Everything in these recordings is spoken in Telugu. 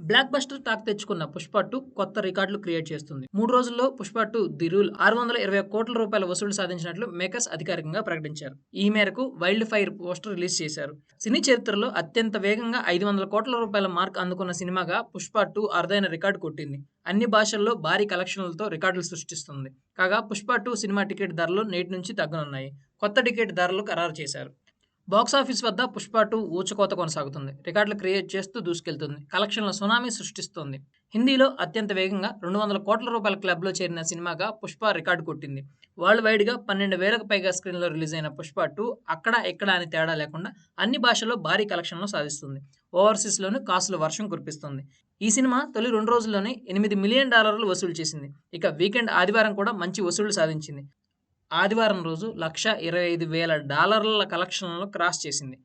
బ్లాక్ బస్టర్ టాక్ తెచ్చుకున్న పుష్ప టూ కొత్త రికార్డులు క్రియేట్ చేస్తుంది. మూడు రోజుల్లో పుష్ప టూ ది రూల్ ఆరు వందల ఇరవై కోట్ల రూపాయల వసూలు సాధించినట్లు మేకర్స్ అధికారికంగా ప్రకటించారు. ఈ మేరకు వైల్డ్ ఫైర్ పోస్టర్ రిలీజ్ చేశారు. సినీ చరిత్రలో అత్యంత వేగంగా ఐదు వందల కోట్ల రూపాయల మార్క్ అందుకున్న సినిమాగా పుష్ప టూ అరుదైన రికార్డు కొట్టింది. అన్ని భాషల్లో భారీ కలెక్షన్లతో రికార్డులు సృష్టిస్తుంది. కాగా పుష్ప టూ సినిమా టికెట్ ధరలు నేటి నుంచి తగ్గనున్నాయి. కొత్త టికెట్ ధరలు ఖరారు చేశారు. బాక్సాఫీస్ వద్ద పుష్ప టూ ఊచకోత కొనసాగుతుంది. రికార్డులు క్రియేట్ చేస్తూ దూసుకెళ్తుంది. కలెక్షన్ల సునామీ సృష్టిస్తోంది. హిందీలో అత్యంత వేగంగా రెండు వందల కోట్ల రూపాయల క్లబ్లో చేరిన సినిమాగా పుష్ప రికార్డు కొట్టింది. వరల్డ్ వైడ్గా పన్నెండు వేలకు పైగా స్క్రీన్లో రిలీజ్ అయిన పుష్ప టూ అక్కడ ఎక్కడ అని తేడా లేకుండా అన్ని భాషల్లో భారీ కలెక్షన్లు సాధిస్తుంది. ఓవర్సీస్లోనూ కాసులు వర్షం కురిపిస్తుంది. ఈ సినిమా తొలి రెండు రోజుల్లోనే ఎనిమిది మిలియన్ డాలర్లు వసూలు చేసింది. ఇక వీకెండ్ ఆదివారం కూడా మంచి వసూళ్ళు సాధించింది. ఆదివారం రోజు లక్ష ఇరవై ఐదు వేల డాలర్ల కలెక్షన్లను క్రాస్ చేసింది.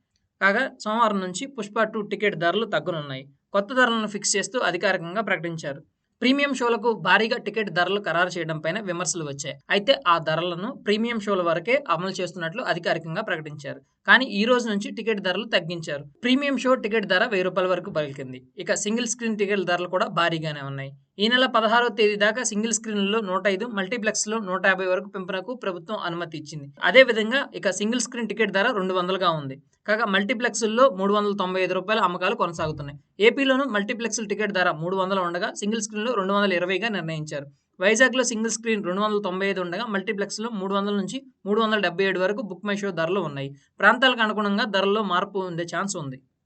కాగా సోమవారం నుంచి పుష్ప టూ టికెట్ ధరలు తగ్గనున్నాయి. కొత్త ధరలను ఫిక్స్ చేస్తూ అధికారికంగా ప్రకటించారు. ప్రీమియం షోలకు భారీగా టికెట్ ధరలు ఖరారు చేయడం పైన విమర్శలు వచ్చాయి. అయితే ఆ ధరలను ప్రీమియం షోల వరకే అమలు చేస్తున్నట్లు అధికారికంగా ప్రకటించారు. కానీ ఈ రోజు నుంచి టికెట్ ధరలు తగ్గించారు. ప్రీమియం షో టికెట్ ధర వెయ్యి రూపాయల వరకు పలికింది. ఇక సింగిల్ స్క్రీన్ టికెట్ ధరలు కూడా భారీగానే ఉన్నాయి. ఈ నెల పదహారో తేదీ దాకా సింగిల్ స్క్రీన్లలో నూట ఐదు మల్టీప్లెక్స్లో నూట యాభై వరకు పెంపునకు ప్రభుత్వం అనుమతి ఇచ్చింది. అదే విధంగా ఇక సింగిల్ స్క్రీన్ టికెట్ ధర రెండు వందలుగా ఉంది. కాగా మల్టీప్లెక్స్ల్లో మూడు వందల తొంభై ఐదు రూపాయల అమ్మకాలు కొనసాగుతున్నాయి. ఏపీలోనూ మల్టీప్లెక్స్ టికెట్ ధర మూడు వందలు ఉండగా సింగిల్ స్క్రీన్లో రెండు వందల ఇరవైగా నిర్ణయించారు. వైజాగ్లో సింగిల్ స్క్రీన్ రెండు వందల తొంభై ఐదు ఉండగా మల్టీప్లెక్స్లో మూడు వందల నుంచి మూడు వందల డెబ్బై ఏడు వరకు బుక్ మై షో ధరలు ఉన్నాయి. ప్రాంతాలకు అనుగుణంగా ధరల్లో మార్పు ఉండే ఛాన్స్ ఉంది.